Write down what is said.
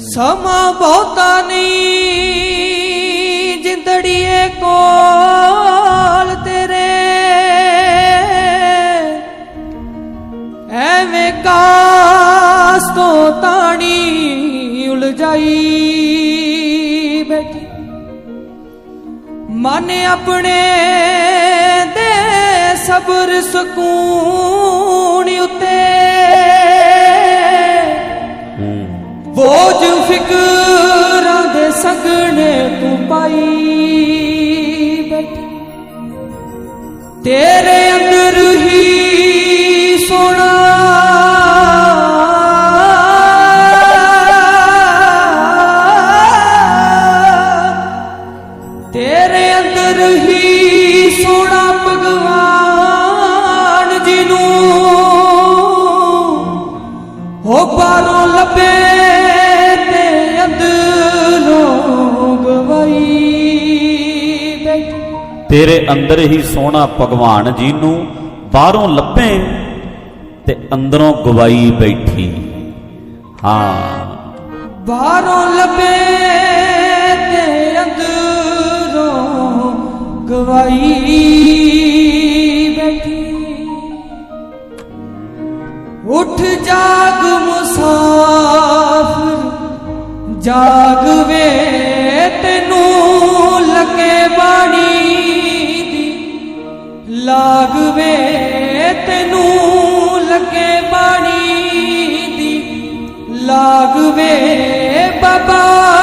ਸਮਾਂ ਬਹੁਤਾ ਨਹੀਂ, ਜਿੰਦੜੀਏ ਕੋਲ ਤੇਰੇ। ਐਵੇਂ ਕਾਸ ਤੋਂ ਤਾਣੀ ਉਲਝਾਈ ਬੈਠੀ। ਮਨ ਆਪਣੇ ਦੇ ਸਬਰ ਸਕੂਨ ਉਤੇ। ਫਿਕਰਾਂ ਦੇ ਸੰਗਣੇ ਤੂੰ ਪਾਈ ਬੈਠੀ। ਤੇਰੇ ਅੰਦਰ ਹੀ ਸੋਣਾ। ਤੇਰੇ ਅੰਦਰ ਹੀ ਸੋਣਾ ਭਗਵਾਨ ਜੀ ਨੂੰ ਹੋ ਬਾਹਰੋਂ ਲੱਭੇ। ਤੇਰੇ ਅੰਦਰ ਹੀ ਸੋਹਣਾ ਭਗਵਾਨ ਜੀ ਨੂੰ ਬਾਹਰੋਂ ਲੱਭੇ ਤੇ ਅੰਦਰੋਂ ਗਵਾਈ ਬੈਠੀ। ਹਾਂ। ਬਾਹਰੋਂ ਲੱਭੇ ਤੇ ਅੰਦਰੋਂ ਗਵਾਈ ਬੈਠੀ। ਉੱਠ ਜਾਗ ਮੁਸਾਫਰ ਜਾਗ ਵੇ, ਤੈਨੂੰ ਲੱਗੇ ਬਾਣੀ ਦੀ। ਲਾਗ ਵੇ, ਤੈਨੂੰ ਲੱਗੇ ਬਾਣੀ ਦੀ। ਲਾਗ ਵੇ, ਬਾਬਾ